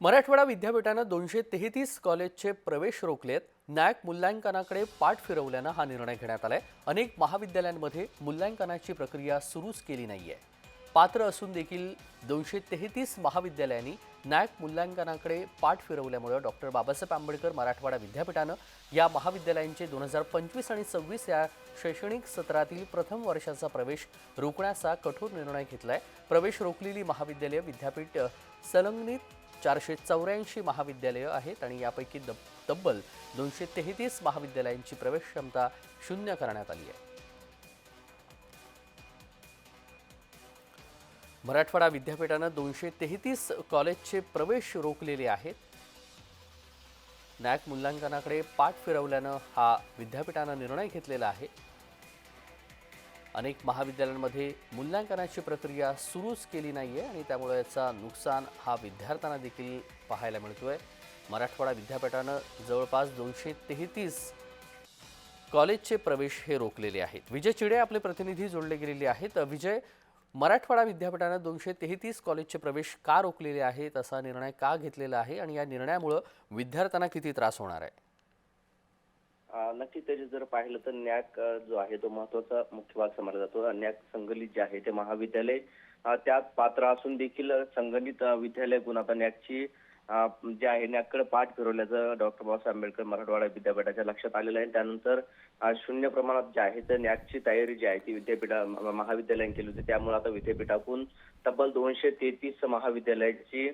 मराठवाडा विद्यापीठानं दोनशे तेहतीस कॉलेजचे प्रवेश रोखलेत. नॅक मूल्यांकनाकडे पाठ फिरवल्यानं हा निर्णय घेण्यात आलाय. अनेक महाविद्यालयांमध्ये मूल्यांकनाची प्रक्रिया सुरूच केली नाहीये. पात्र असून देखील दोनशे तेहतीस महाविद्यालयांनी नॅक मूल्यांकनाकडे पाठ फिरवल्यामुळे डॉक्टर बाबासाहेब आंबेडकर मराठवाडा विद्यापीठानं या महाविद्यालयांचे दोन हजार पंचवीस आणि सव्वीस या शैक्षणिक सत्रातील प्रथम वर्षाचा प्रवेश रोखण्याचा कठोर निर्णय घेतला आहे प्रवेश रोखलेली महाविद्यालयं विद्यापीठ संलग्नित चारशे चौऱ्याऐंशी महाविद्यालयं आहेत आणि यापैकी दब तब्बल दोनशे तेहतीस महाविद्यालयांची प्रवेश क्षमता शून्य करण्यात आली आहे. मराठवाडा विद्यापीठानं दोनशे तेहतीस कॉलेजचे प्रवेश रोखलेले आहेत. नॅक मूल्यांकनाकडे पाठ फिरवल्यानं हा विद्यापीठानं निर्णय घेतलेला आहे. अनेक महाविद्यालयांमध्ये मूल्यांकनाची प्रक्रिया सुरूच केली नाही आहे आणि त्यामुळे याचा नुकसान हा विद्यार्थ्यांना देखील पाहायला मिळतो आहे मराठवाडा विद्यापीठानं जवळपास दोनशे तेहतीस कॉलेजचे प्रवेश हे रोखलेले आहेत. विजय चिडे आपले प्रतिनिधी जोडले गेलेले आहेत. विजय मराठवाडा विद्यापीठानं दोनशे तेहतीस कॉलेजचे प्रवेश का रोखलेले आहेत? असा निर्णय का घेतलेला आहे? आणि या निर्णयामुळं विद्यार्थ्यांना किती त्रास होणार आहे? नक्की नक्कीच त्याचे जर पाहिलं तर न्याक जो आहे तो महत्त्वाचा मुख्य भाग समजला जातो. न्याक संगलित जे आहे ते महाविद्यालय त्यात पात्र असून देखील संगणित विद्यालय गुण आता न्याकची जे आहे न्याककडे पाठ फिरवल्याचं डॉक्टर बाबासाहेब आंबेडकर मराठवाडा विद्यापीठाच्या लक्षात आलेलं आहे. त्यानंतर शून्य प्रमाणात जे आहे तर न्याकची तयारी जी आहे ती विद्यापीठा महाविद्यालयाने केली होती. त्यामुळे आता विद्यापीठातून तब्बल दोनशे तेहतीस महाविद्यालयाची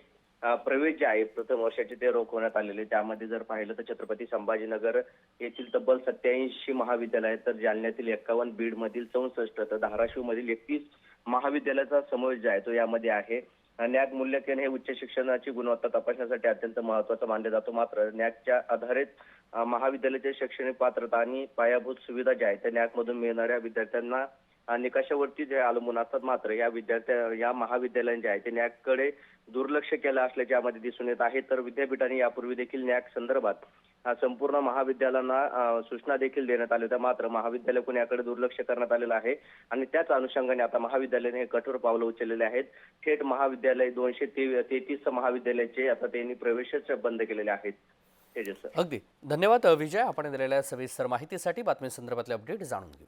प्रवेश जे आहे प्रथम वर्षाचे ते रोखवण्यात आलेले त्यामध्ये जर पाहिलं तर छत्रपती संभाजीनगर येथील तब्बल सत्याऐंशी महाविद्यालय तर जालन्यातील एक्कावन्न बीड मधील चौसष्ट तर धाराशिव मधील एकतीस महाविद्यालयाचा समावेश जे आहे तो यामध्ये आहे. नॅक मूल्यांकन हे उच्च शिक्षणाची गुणवत्ता तपासण्यासाठी अत्यंत महत्वाचं मानले जातो. मात्र न्याकच्या आधारित महाविद्यालयाच्या महाविद्यालयाची शैक्षणिक पात्रता आणि पायाभूत सुविधा ज्या आहेत त्या नॅकमधून मिळणाऱ्या विद्यार्थ्यांना निकषावरती जे अवलंबून असतात मात्र या विद्यार्थ्या या महाविद्यालयाने जे आहे ते न्यायकडे दुर्लक्ष केलं असल्याचे यामध्ये दिसून येत आहे. तर विद्यापीठाने यापूर्वी देखील न्याक संदर्भात संपूर्ण महाविद्यालयांना सूचना देखील देण्यात आल्या होत्या. मात्र महाविद्यालय कोणी याकडे दुर्लक्ष करण्यात आलेलं आहे आणि त्याच अनुषंगाने आता महाविद्यालयाने हे कठोर पावलं उचललेले आहेत. थेट महाविद्यालय दोनशे तेहतीस महाविद्यालयाचे आता त्यांनी प्रवेशच बंद केलेले आहेत. तेजस अगदी. धन्यवाद विजय. आपण दिलेल्या सविस्तर माहितीसाठी बातमी संदर्भातले अपडेट जाणून घेऊ.